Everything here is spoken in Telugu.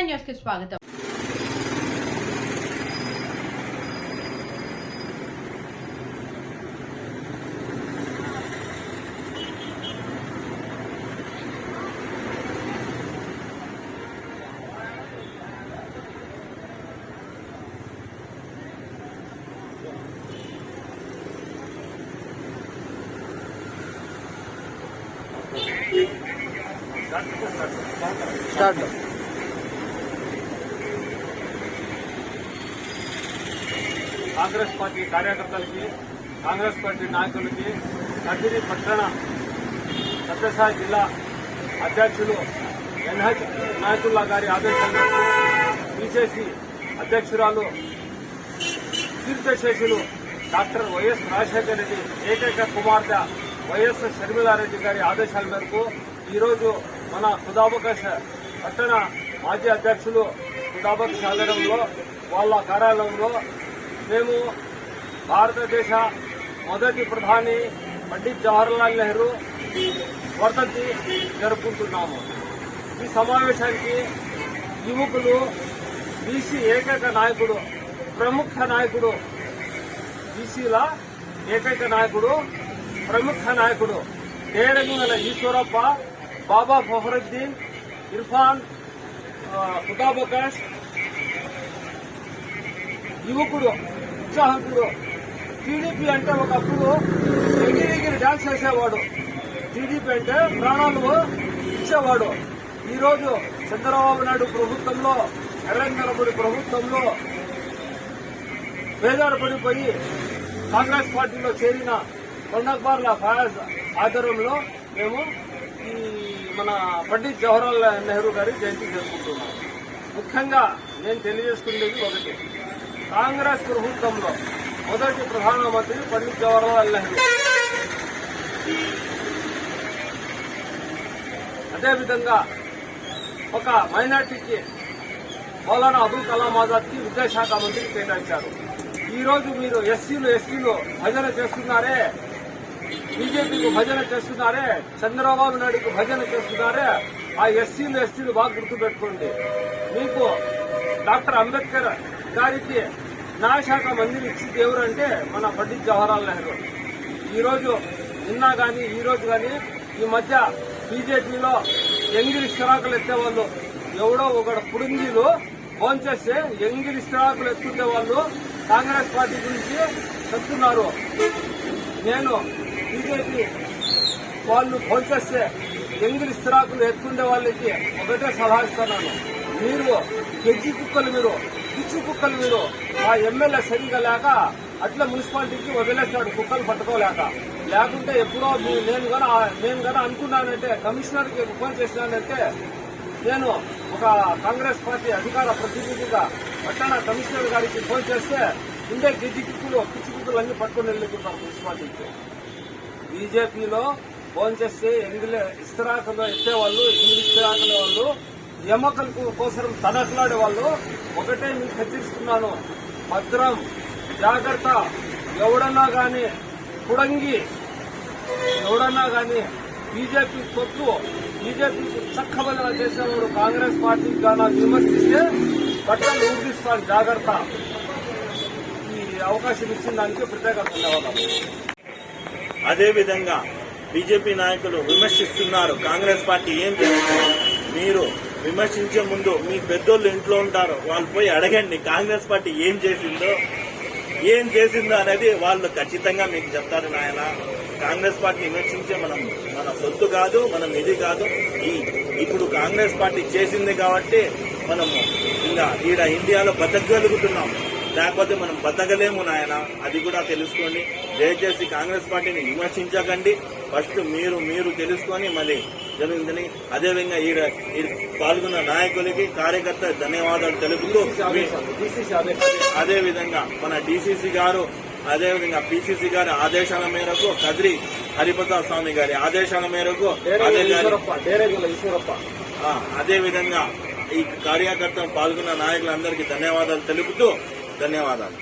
న్యూస్కి స్వాగతం. స్టార్ట్. కాంగ్రెస్ పార్టీ కార్యకర్తలకి కాంగ్రెస్ పార్టీ నాయకులకి కదిరి పట్టణ సత్యసాయి జిల్లా అధ్యక్షులు ఎన్హెచ్ నాయకుల్లా గారి ఆదేశాలు మేరకు అధ్యక్షురాలు తీర్థశేషులు డాక్టర్ వైఎస్ రాజశేఖర రెడ్డి ఏకైక కుమార్తె వైఎస్ షర్మిలారెడ్డి గారి ఆదేశాల మేరకు ఈరోజు మన ఖుదాబకాశ పట్టణ మాజీ అధ్యక్షులు ఖుదాబకాశ ఆధ్వర్యంలో వాళ్ళ కార్యాలయంలో మేము భారతదేశ మొదటి ప్రధాని పండిత్ జవహర్లాల్ నెహ్రూ వర్ధంతి జరుపుకుంటున్నాము. ఈ సమావేశానికి యువకులు బీసీ ఏకైక నాయకుడు ప్రముఖ నాయకుడు బీసీల ఏకైక నాయకుడు ప్రముఖ నాయకుడు డేరంగుల ఈశ్వరప్ప బాబా ఫహరుద్దీన్ ఇర్ఫాన్ ఆ, ఖుదాబకాష్ యువకుడు ఉత్సాహకుడు టీడీపీ అంటే ఒకప్పుడు ఎగిరి ఎగిరి డాన్స్ చేసేవాడు. టీడీపీ అంటే ప్రాణాలు ఇచ్చేవాడు. ఈరోజు చంద్రబాబు నాయుడు ప్రభుత్వంలో నరేంద్ర మోడీ ప్రభుత్వంలో పడిపోయి కాంగ్రెస్ పార్టీలో చేరిన కొండబార్ల ఫయాజ్ ఆధ్వర్యంలో మేము ఈ మన పండిత్ జవహర్లాల్ నెహ్రూ గారి జయంతి జరుపుకుంటున్నాం. ముఖ్యంగా నేను తెలియజేసుకునేది ఒకటి. కాంగ్రెస్ ప్రభుత్వంలో మొదటి ప్రధానమంత్రి పండిత్ జవహర్లాల్ నెహ్రూ. అదేవిధంగా ఒక మైనార్టీకి మౌలానా అబుల్ కలాం ఆజాద్కి విద్యాశాఖ మంత్రికి కేటాయించారు. ఈరోజు మీరు ఎస్సీలు ఎస్టీలు భజన చేస్తున్నారే బీజేపీకి భజన చేస్తున్నారే చంద్రబాబు నాయుడుకు భజన చేస్తున్నారే ఆ ఎస్సీలు ఎస్టీలు బాగా గుర్తుపెట్టుకోండి. మీకు డాక్టర్ అంబేద్కర్ గారికి న్యాయశాఖ మంత్రి ఇచ్చింది అంటే మన పండిత్ జవహర్లాల్ నెహ్రూ. ఈరోజు నిన్న కానీ ఈరోజు కానీ ఈ మధ్య బీజేపీలో ఎంగిలి స్థిరాకులు ఎత్తేవాళ్ళు ఎవడో ఒకడు పుడింగిలు భోంచేస్తే ఎంగిలి స్థిరాకులు ఎత్తుకునే వాళ్ళు కాంగ్రెస్ పార్టీ గురించి చెప్తున్నారు. నేను బీజేపీ వాళ్ళు భోంచేస్తే ఎంగిలి స్థిరాకులు ఎత్తుండే వాళ్ళకి ఒకటే సలహా ఇస్తున్నాను. మీరు గెజ్జి కుక్కలు మీరు పిచ్చి కుక్కలు మీరు ఆ ఎమ్మెల్యే సరిగా లేక అట్లా మున్సిపాలిటీకి వదిలేస్తాడు కుక్కలు పట్టుకోలేక. లేకుంటే ఎప్పుడో నేను గన నేను గన అనుకున్నానంటే కమిషనర్కి ఫోన్ చేసినానంటే నేను ఒక కాంగ్రెస్ పార్టీ అధికార ప్రతినిధిగా పట్టణ కమిషనర్ గారికి ఫోన్ చేస్తే ఉండే గిడ్డి కిక్కులు పిచ్చి కుక్కలు అన్ని పట్టుకుని వెళ్ళిపోతారు మున్సిపాలిటీకి. బీజేపీలో ఫోన్ చేస్తే ఎంగిలి ఇస్తరాకులు ఇచ్చేవాళ్ళు ఎంగిలి ఇస్తరాకుల వాళ్ళు ఎమ్మకల కోసం తనట్లాడే వాళ్ళు. ఒకటే మీకు హెచ్చరిస్తున్నాను. భద్రం జాగ్రత్త. ఎవడన్నా గాని కుడంగి ఎవడన్నా గాని బీజేపీ కొట్టు. బీజేపీకి చక్కబదిలా చేసేవాడు కాంగ్రెస్ పార్టీకి గానా విమర్శిస్తే బట్టలు ఊపిస్తాను జాగ్రత్త. ఈ అవకాశం ఇచ్చిన దానికి ప్రత్యేక ధన్యవాదాలు. అదేవిధంగా బీజేపీ నాయకులు విమర్శిస్తున్నారు. కాంగ్రెస్ పార్టీ ఏం చేస్తుంది? మీరు విమర్శించే ముందు మీ పెద్దోళ్ళు ఇంట్లో ఉంటారు. వాళ్ళు పోయి అడగండి కాంగ్రెస్ పార్టీ ఏం చేసిందో ఏం చేసిందో అనేది వాళ్ళు ఖచ్చితంగా మీకు చెప్తారు నాయన. కాంగ్రెస్ పార్టీ విమర్శించే మనం మన సొత్తు కాదు మనం ఇది కాదు. ఈ ఇప్పుడు కాంగ్రెస్ పార్టీ చేసింది కాబట్టి మనము ఇంకా ఈడ ఇండియాలో బతకగలుగుతున్నాం. లేకపోతే మనం బతకలేము నాయన. అది కూడా తెలుసుకోండి. దయచేసి కాంగ్రెస్ పార్టీని విమర్శించకండి. ఫస్ట్ మీరు మీరు తెలుసుకొని మళ్ళీ జరుగుతుందని అదేవిధంగా ఈడ ఈ పాల్గొన్న నాయకులకి కార్యకర్త ధన్యవాదాలు తెలుపుతూ మీ- డిసిసి ఆదేశాలు అదే విధంగా మన డీసీసీ గారు అదే విధంగా పిసిసి గారి ఆదేశాల మేరకు కదిరి హరిప్రసాద్ స్వామి గారి ఆదేశాల మేరకు అదే డేరేగుల గారి- ఈశ్వరప్ప డేరేగుల ఈశ్వరప్ప. ఆ, అదే విధంగా ఈ కార్యకర్త పాల్గొన్న నాయకులందరికీ ధన్యవాదాలు తెలుపుతూ ధన్యవాదాలు.